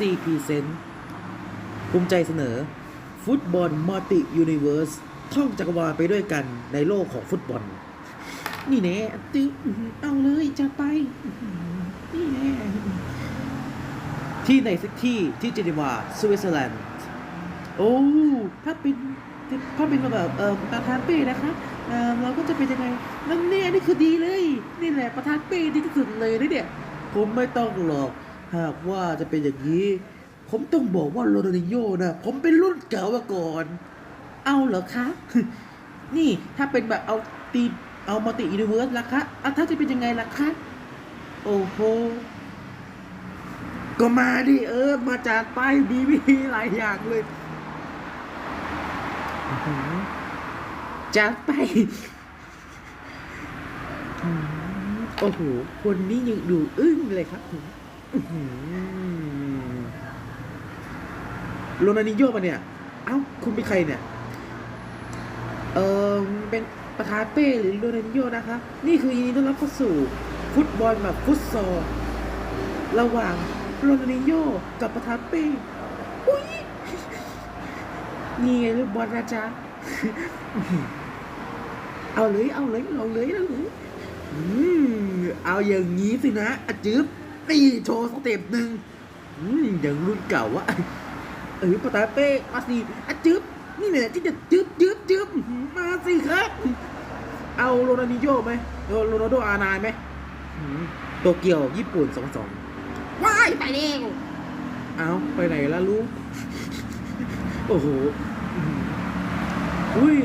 KFC Present ภูมิใจเสนอ ฟุตบอลมัลติยูนิเว r ร์สท่องจักรวาลไปด้วยกันในโลกของฟุตบอล นี่แน่ตึ๊เอาเลยจะไป นี่แน่ที่ในสักที่ที่เจนีวาสวิตเซอร์แลนด์ โอ้ ถ้าเป็นถ้าเป็นแบบเอ่อประธานเป้นะคะเอ่อเราก็จะเป็นยังไงนั่นเนี่ยนี่คือดีเลย นี่แหละประธานเป้ดีที่สุดเลยนะเนี่ยผมไม่ต้องหรอก หากว่าจะเป็นอย่างนี้ ผมต้องบอกว่าโรนัลดินโญ่นะผมเป็นรุ่นเก่ามาก่อน เอาเหรอคะ นี่ถ้าเป็นแบบเอาตีเอามัลติยูนิเวิร์สล่ะคะอะถ้าจะเป็นยังไงล่ะคะ โอ้โห ก็มาดิเออ มาจากป้ดีวีหลายอย่างเลยจัดไปโอ้โห คนนี้ยังดูอึ้งเลยครับอื้อหือ โรนัลดิโญ่ปะเนี่ย เอ้า คุณเป็นใครเนี่ย เออเป็นประธานเป้หรือโรนัลดิโญ่นะคะ นี่คือยินดีต้อนรับเข้าสู่ ฟุตบอลแบบฟุตซอล ระหว่างโรนัลดิโญ่กับประธานเป้อุ้ยนี่ไงลูกบอลนะจ๊ะ เอาเลย เอาเลยเอาเลยเอาเลยอืมเอาอย่างนี้สินะอจึ๊บ นี่โชว์สเต็ปหนึ่งอืมอย่างรุ่นเก่าวะเออประธานเป้มาสิอะจึ๊บนี่เนี่ยที่จะจึ๊บจึ๊บจึ๊บมาสิครับ เอาโรนัลดินโญ่ไหมเอาโรนัลโดอาร์ไนน์ไหมอืมโตเกียวญี่ปุ่นสองสองว้ายไปเร็วเอาไปไหนล่ะลูก โอ้โหอื้อหืออุ้ย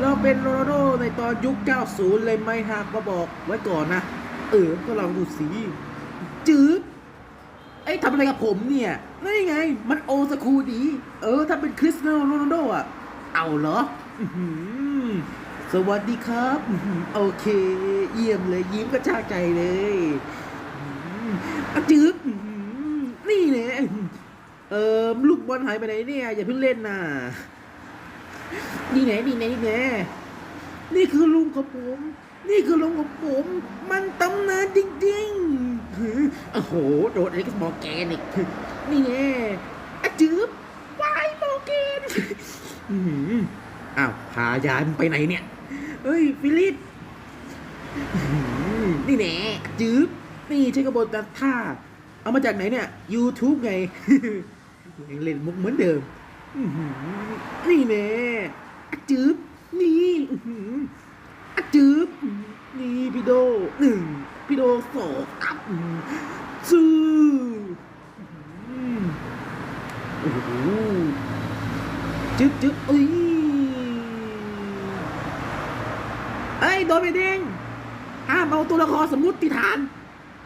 เราเป็นโรนัลโดในตอนยุค 90 เลยไหมฮะก็บอกไว้ก่อนนะ เออ ก็ลองดูสิ จื๊บไอ้ทำอะไรกับผมเนี่ยนั่นไง มันโอสคูดี เออ ถ้าเป็นคริสเตียโนโรนัลโดอะ เอาเหรอสวัสดีครับ โอเค เยี่ยมเลย ยิ้มกระชาใจเลยอจื๊บนี่เนี่ยเออลูกบอลหายไปไหนเนี่ย อย่าเพิ่งเล่นนะนี่ไงนี่ไงนี่ไงนี่คือลุงของผม นี่คือลุงของผม มันตำนานจริง ๆ โอ้โห โดดอะไรก็มอร์แกนอีกนี่ไงอะจื๊บวายมอร์แกนอื้อหืออ้าวพายายมึงไปไหนเนี่ยเฮ้ย ฟิลิปนี่แน่จื๊บนี่ใช้กระบวนการท่า เอามาจากไหนเนี่ย YouTube ไงยังเล่นมุกเหมือนเดิมนี่แน่จื๊บนี่อือหืออะจื๊บนี่พี่โดหนึ่งพี่โดสอง ซื้อจึ๊บจึ๊บเอ้ยเอ้ยโดนไปเด้งห้ามเอาตัวละครสมมุติฐาน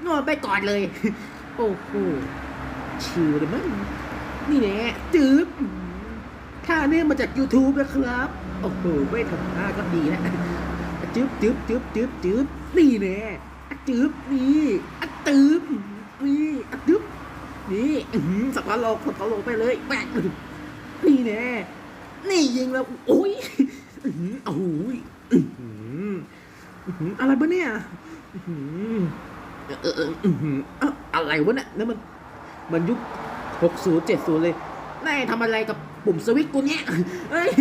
นอนไปก่อนเลย โอ้โหชิวเลยมั้งนี่แน่จื๊บท่าเนี่ยมาจาก YouTube นะครับ โอ้โห ไม่ทำท่าก็ดีนะจื๊บจื๊บจื๊บจื๊บจื๊บนี่แน่ จื๊บนี่อะจื๊บนี่อะจื๊บนี่สับปะรดสับปะรดไปเลยแบกนี่แน่นี่ยิงแล้วโอ้ยโอ้โหอื้อหืออื้อหือะไรบ้าเนี่ยอื้อหือเออเอออื้อหือเอ้าอะไรวะเนี่ยนั่นมัน มันยุค60 70เลยนายทำอะไรกับปุ่มสวิตช์กูเนี่ยเฮ้ย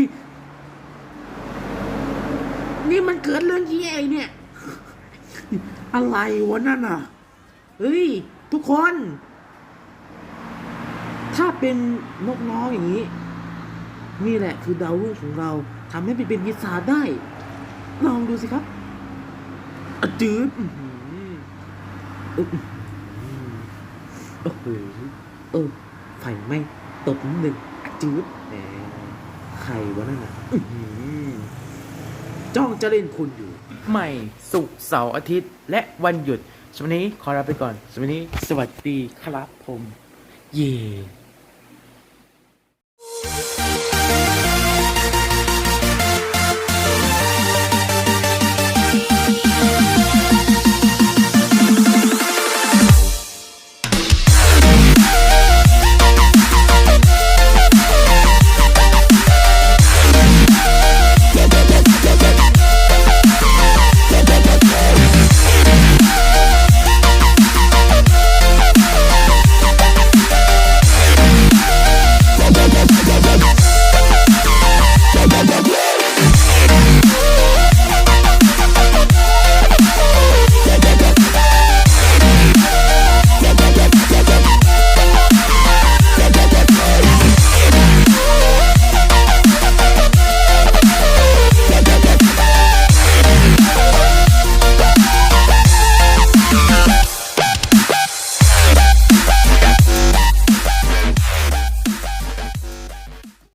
นี่มันเกิดเรื่องยี่ไอเนี่ย อะไรวะนั่นอะ เฮ้ย ทุกคน ถ้าเป็นนกน้อยอย่างนี้ นี่แหละคือดาวรุ่งของเราทำให้ไปเป็นวิสาจได้ ลองดูสิครับอจืดอื้อหืออื้อหือโอ้โหเออไฟไหมตบนิดหนึ่งจืดแหมใครวะนั่นน่ะ จ้องจะเล่นคุณอยู่ ใหม่สุกเสาร์อาทิตย์ และวันหยุดสวันนี้ขอลาไปก่อนสวันนี้สวัสดีครับผม เย่